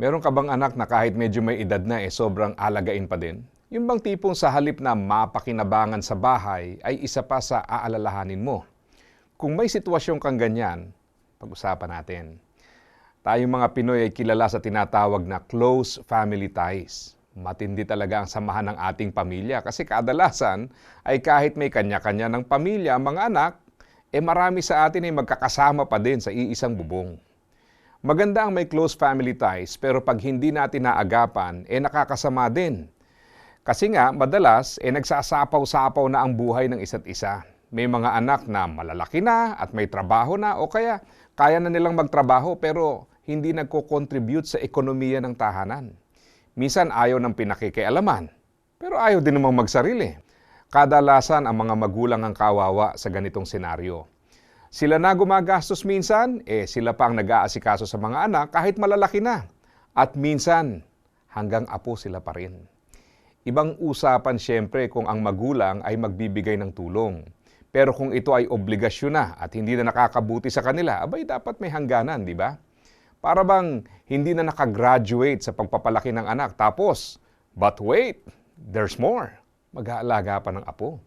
Meron ka bang anak na kahit medyo may edad na eh sobrang alagain pa din? Yung bang tipong sa halip na mapakinabangan sa bahay ay isa pa sa aalalahanin mo? Kung may sitwasyon kang ganyan, pag-usapan natin. Tayong mga Pinoy ay kilala sa tinatawag na close family ties. Matindi talaga ang samahan ng ating pamilya kasi kadalasan ay kahit may kanya-kanya ng pamilya ang mga anak, eh marami sa atin ay magkakasama pa din sa iisang bubong. Maganda ang may close family ties pero pag hindi natin naagapan, eh nakakasama din. Kasi nga, madalas, eh nagsasapaw-sapaw na ang buhay ng isa't isa. May mga anak na malalaki na at may trabaho na o kaya kaya na nilang magtrabaho pero hindi nagko-contribute sa ekonomiya ng tahanan. Minsan ayaw ng pinakikialaman, pero ayaw din namang magsarili. Kadalasan ang mga magulang ang kawawa sa ganitong senaryo. Sila na gumagastos minsan, eh sila pa ang nag-aasikaso sa mga anak kahit malalaki na. At minsan, hanggang apo sila pa rin. Ibang usapan siyempre kung ang magulang ay magbibigay ng tulong. Pero kung ito ay obligasyon na at hindi na nakakabuti sa kanila, abay dapat may hangganan, di ba? Para bang hindi na nakagraduate sa pagpapalaki ng anak. Tapos, but wait, there's more. Mag-aalaga pa ng apo.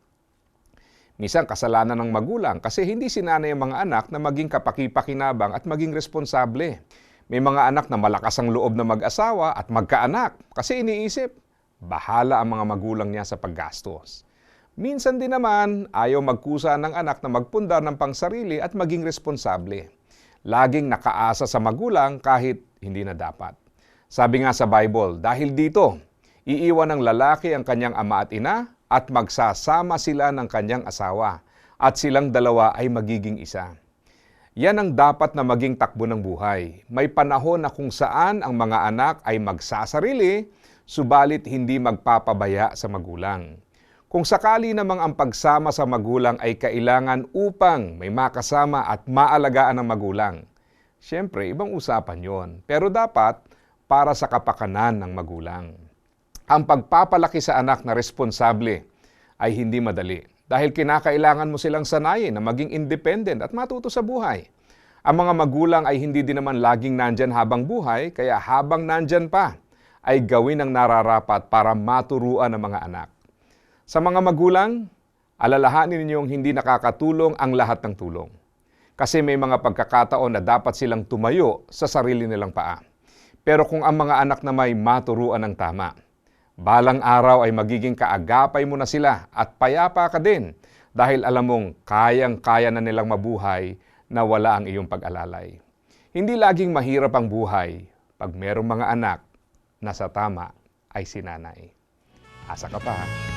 Minsan kasalanan ng magulang kasi hindi sinanay ang mga anak na maging kapaki-pakinabang at maging responsable. May mga anak na malakas ang loob na mag-asawa at magkaanak kasi iniisip, bahala ang mga magulang niya sa paggastos. Minsan din naman, ayaw magkusa ng anak na magpundar ng pangsarili at maging responsable. Laging nakaasa sa magulang kahit hindi na dapat. Sabi nga sa Bible, dahil dito, iiwan ng lalaki ang kanyang ama at ina at magsasama sila ng kanyang asawa at silang dalawa ay magiging isa. Yan ang dapat na maging takbo ng buhay. May panahon na kung saan ang mga anak ay magsasarili, subalit hindi magpapabaya sa magulang. Kung sakali namang ang pagsama sa magulang ay kailangan upang may makasama at maalagaan ng magulang, siyempre, ibang usapan yon. Pero dapat para sa kapakanan ng magulang. Ang pagpapalaki sa anak na responsable ay hindi madali dahil kinakailangan mo silang sanayin na maging independent at matuto sa buhay. Ang mga magulang ay hindi din naman laging nandyan habang buhay, kaya habang nandyan pa, ay gawin ang nararapat para maturuan ng mga anak. Sa mga magulang, alalahanin ninyong hindi nakakatulong ang lahat ng tulong. Kasi may mga pagkakataon na dapat silang tumayo sa sarili nilang paa. Pero kung ang mga anak na may maturuan ng tama, balang araw ay magiging kaagapay mo na sila at payapa ka din dahil alam mong kayang-kaya na nilang mabuhay na wala ang iyong pag-alalay. Hindi laging mahirap ang buhay pag merong mga anak na sa tama ay sinanay. Asa ka pa ha?